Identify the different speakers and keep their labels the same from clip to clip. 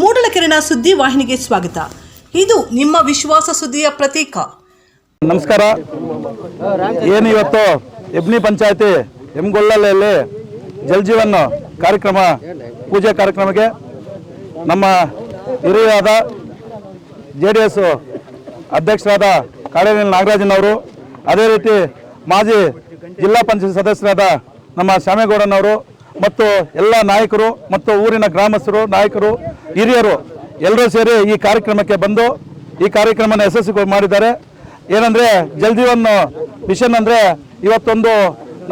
Speaker 1: ಮೂಡಲಕೆರೆನ ಸುದ್ದಿ ವಾಹಿನಿಗೆ ಸ್ವಾಗತ. ಇದು ನಿಮ್ಮ ವಿಶ್ವಾಸ ಸುದ್ದಿಯ ಪ್ರತೀಕ.
Speaker 2: ನಮಸ್ಕಾರ. ಏನು ಇವತ್ತು ಎಬ್ನಿ ಪಂಚಾಯತಿ ಎಮ್ಗೊಳ್ಳಲೆಯಲ್ಲಿ ಜಲ್ ಜೀವನ್ ಕಾರ್ಯಕ್ರಮ, ಪೂಜೆ ಕಾರ್ಯಕ್ರಮಕ್ಕೆ ನಮ್ಮ ಹಿರಿಯಾದ ಜೆ ಡಿ ಎಸ್ ಅಧ್ಯಕ್ಷರಾದ ಕಾಡೇನಲ್ ನಾಗರಾಜನವರು, ಅದೇ ರೀತಿ ಮಾಜಿ ಜಿಲ್ಲಾ ಪಂಚಾಯತ್ ಸದಸ್ಯರಾದ ನಮ್ಮ ಶ್ಯಾಮೇಗೌಡನವರು ಮತ್ತು ಎಲ್ಲ ನಾಯಕರು ಮತ್ತು ಊರಿನ ಗ್ರಾಮಸ್ಥರು, ನಾಯಕರು ಹಿರಿಯರು ಎಲ್ಲರೂ ಸೇರಿ ಈ ಕಾರ್ಯಕ್ರಮಕ್ಕೆ ಬಂದು ಈ ಕಾರ್ಯಕ್ರಮನ ಯಶಸ್ವಿ ಮಾಡಿದ್ದಾರೆ. ಏನಂದ್ರೆ ಜಲ್ ಜೀವನ್ ಮಿಷನ್ ಅಂದ್ರೆ ಇವತ್ತೊಂದು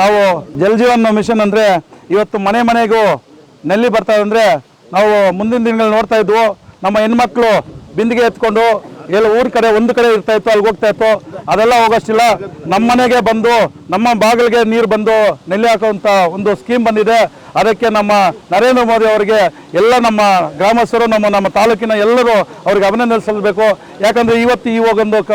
Speaker 2: ನಾವು ಜಲ್ ಜೀವನ್ ಮಿಷನ್ ಅಂದ್ರೆ ಇವತ್ತು ಮನೆ ಮನೆಗೂ ನೆಲ್ಲಿ ಬರ್ತಾ ಅಂದರೆ ನಾವು ಮುಂದಿನ ದಿನಗಳು ನೋಡ್ತಾ ಇದ್ವು. ನಮ್ಮ ಹೆಣ್ಮಕ್ಳು ಬಿಂದಿಗೆ ಎತ್ಕೊಂಡು ಎಲ್ಲ ಊರ ಕಡೆ ಒಂದು ಕಡೆ ಇರ್ತಾ ಇತ್ತು ಅಲ್ಲಿ ಹೋಗ್ತಾ ಇತ್ತು. ಅದೆಲ್ಲ ಹೋಗೋಷ್ಟಿಲ್ಲ. ನಮ್ಮ ಮನೆಗೆ ಬಂದು, ನಮ್ಮ ಬಾಗಿಲಿಗೆ ನೀರು ಬಂದು ನೆಲ್ಲಿ ಹಾಕುವಂಥ ಒಂದು ಸ್ಕೀಮ್ ಬಂದಿದೆ. ಅದಕ್ಕೆ ನಮ್ಮ ನರೇಂದ್ರ ಮೋದಿ ಅವರಿಗೆ ಎಲ್ಲ ನಮ್ಮ ಗ್ರಾಮಸ್ಥರು, ನಮ್ಮ ನಮ್ಮ ತಾಲೂಕಿನ ಎಲ್ಲರೂ ಅವ್ರಿಗೆ ಅಭಿನಂದನೆ ಸಲ್ಲಬೇಕು ಯಾಕಂದ್ರೆ ಇವತ್ತು ಈ ಒಂದು ಕ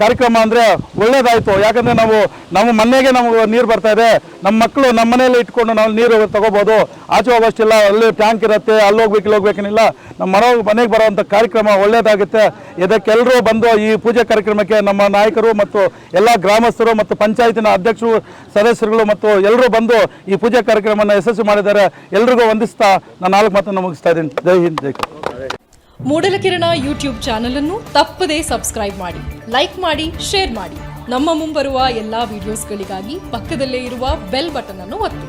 Speaker 2: ಕಾರ್ಯಕ್ರಮ ಅಂದರೆ ಒಳ್ಳೇದಾಯಿತು. ಯಾಕಂದರೆ ನಾವು, ನಮ್ಮ ಮನೆಗೆ ನಮಗೆ ನೀರು ಬರ್ತಾ ಇದೆ. ನಮ್ಮ ಮಕ್ಕಳು ನಮ್ಮ ಮನೆಯಲ್ಲೇ ಇಟ್ಕೊಂಡು ನಾವು ನೀರು ತಗೋಬೋದು. ಆಚೆ ಹೋಗೋಷ್ಟಿಲ್ಲ, ಅಲ್ಲಿ ಟ್ಯಾಂಕ್ ಇರುತ್ತೆ, ಅಲ್ಲಿ ಹೋಗ್ಬೇಕು, ಇಲ್ಲಿ ಹೋಗ್ಬೇಕೇನಿಲ್ಲ ನಮ್ಮ ಮನೆ, ಮನೆಗೆ ಬರೋವಂಥ ಕಾರ್ಯಕ್ರಮ ಒಳ್ಳೇದಾಗುತ್ತೆ. ಇದಕ್ಕೆಲ್ಲರೂ ಬಂದು ಈ ಪೂಜೆ ಕಾರ್ಯಕ್ರಮಕ್ಕೆ ನಮ್ಮ ನಾಯಕರು ಮತ್ತು ಎಲ್ಲ ಗ್ರಾಮಸ್ಥರು ಮತ್ತು ಪಂಚಾಯತಿನ ಅಧ್ಯಕ್ಷರು, ಸದಸ್ಯರುಗಳು ಮತ್ತು ಎಲ್ಲರೂ ಬಂದು ಈ ಪೂಜೆ ಕಾರ್ಯಕ್ರಮವನ್ನು ಯಶಸ್ವಿ ಮಾಡಿದ್ದಾರೆ. ಎಲ್ರಿಗೂ ವಂದಿಸ್ತಾ ನಾನು ನಾಲ್ಕು ಮಾತನ್ನು ಮುಗಿಸ್ತಾ ಇದ್ದೀನಿ. ಜೈ ಹಿಂದ್, ಜೈ ಕರ್ನಾಟಕ.
Speaker 3: ಮೂಡಲಕಿರಣ ಯೂಟ್ಯೂಬ್ ಚಾನಲ್ ಅನ್ನು ತಪ್ಪದೇ ಸಬ್ಸ್ಕ್ರೈಬ್ ಮಾಡಿ, ಲೈಕ್ ಮಾಡಿ, ಶೇರ್ ಮಾಡಿ. ನಮ್ಮ ಮುಂಬರುವ ಎಲ್ಲಾ ವಿಡಿಯೋಸ್ಗಳಿಗಾಗಿ ಪಕ್ಕದಲ್ಲೇ ಇರುವ ಬೆಲ್ ಬಟನ್ ಅನ್ನು ಒತ್ತಿ.